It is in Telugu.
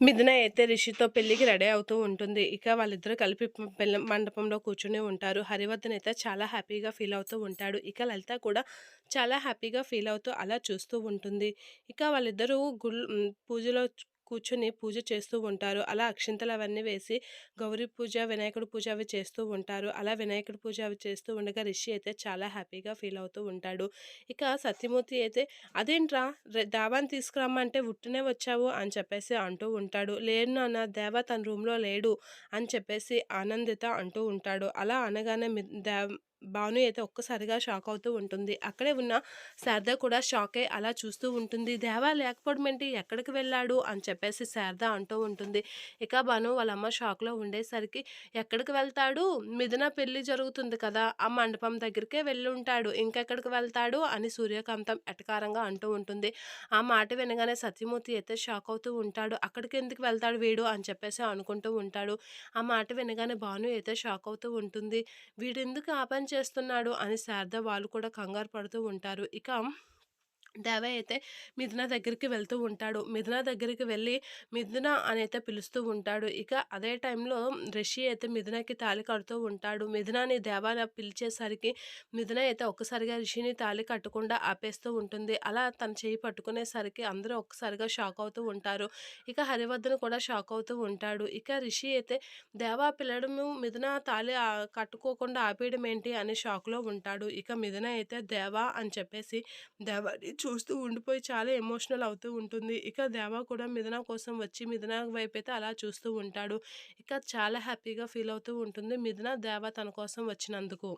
మిథున అయితే రిషితో పెళ్ళికి రెడీ అవుతూ ఉంటుంది. ఇక వాళ్ళిద్దరూ కలిపి పెళ్ళ పెళ్ళి మండపంలో కూర్చొని ఉంటారు. హరివర్ధన్ అయితే చాలా హ్యాపీగా ఫీల్ అవుతూ ఉంటాడు. ఇక లలిత కూడా చాలా హ్యాపీగా ఫీల్ అవుతూ అలా చూస్తూ ఉంటుంది. ఇక వాళ్ళిద్దరూ గుల్ పూజలో కూర్చొని పూజ చేస్తూ ఉంటారు. అలా అక్షింతలు అవన్నీ వేసి గౌరీ పూజ, వినాయకుడి పూజ అవి చేస్తూ ఉంటారు. అలా వినాయకుడి పూజ అవి చేస్తూ ఉండగా రిషి అయితే చాలా హ్యాపీగా ఫీల్ అవుతూ ఉంటాడు. ఇక సత్యమూర్తి అయితే అదేంట్రా దావాన్ని తీసుకురమ్మంటే ఉట్టినే వచ్చావు అని చెప్పేసి అంటూ ఉంటాడు. లేను నాన్న దేవ తన రూమ్‌లో లేడు అని చెప్పేసి ఆనందిత అంటూ ఉంటాడు. అలా అనగానే దేవ భాను అయితే ఒక్కసారిగా షాక్ అవుతూ ఉంటుంది. అక్కడే ఉన్న శారద కూడా షాక్ అలా చూస్తూ ఉంటుంది. దేవా లేకపోవడం ఏంటి? ఎక్కడికి వెళ్ళాడు? అని చెప్పేసి శారద అంటూ ఉంటుంది. ఇక భాను వాళ్ళ అమ్మ షాక్‌లో ఉండేసరికి ఎక్కడికి వెళ్తాడు? మిథున పెళ్ళి జరుగుతుంది కదా! ఆ మండపం దగ్గరికే వెళ్ళి ఉంటాడు ఇంకెక్కడికి వెళ్తాడు? అని సూర్యకాంతం ఎటకారంగా అంటూ ఉంటుంది. ఆ మాట వినగానే సత్యమూర్తి అయితే షాక్ అవుతూ ఉంటాడు. అక్కడికి ఎందుకు వెళ్తాడు వీడు? అని చెప్పేసి అనుకుంటూ ఉంటాడు. ఆ మాట వినగానే భాను అయితే షాక్ అవుతూ ఉంటుంది. వీడెందుకు ఆ పని చేస్తున్నాడు? అని శారద వాళ్ళు కూడా కంగారు పడుతూ ఉంటారు. ఇక దేవ అయితే మిథున దగ్గరికి వెళ్తూ ఉంటాడు. మిథున దగ్గరికి వెళ్ళి మిథున అని అయితే పిలుస్తూ ఉంటాడు. ఇక అదే టైంలో రిషి అయితే మిథునకి తాళి కడుతూ ఉంటాడు. మిథునని దేవాన పిలిచేసరికి మిథున అయితే ఒక్కసారిగా రిషిని తాళి కట్టకుండా ఆపేస్తూ ఉంటుంది. అలా తన చేయి పట్టుకునేసరికి అందరూ ఒక్కసారిగా షాక్ అవుతూ ఉంటారు. ఇక హరివర్ధన్ కూడా షాక్ అవుతూ ఉంటాడు. ఇక రిషి అయితే దేవా పిల్లడము మిథున తాళి కట్టుకోకుండా ఆపేయడం ఏంటి అని షాక్‌లో ఉంటాడు. ఇక మిథున అయితే దేవా అని చెప్పేసి దేవాని చూస్తూ ఉండిపోయి చాలా ఎమోషనల్ అవుతూ ఉంటుంది. ఇక దేవ కూడా మిథున కోసం వచ్చి మిథున అయితే అలా చూస్తూ ఉంటాడు. ఇక చాలా హ్యాపీగా ఫీల్ అవుతూ ఉంటుంది మిథున, దేవ తన కోసం వచ్చినందుకు.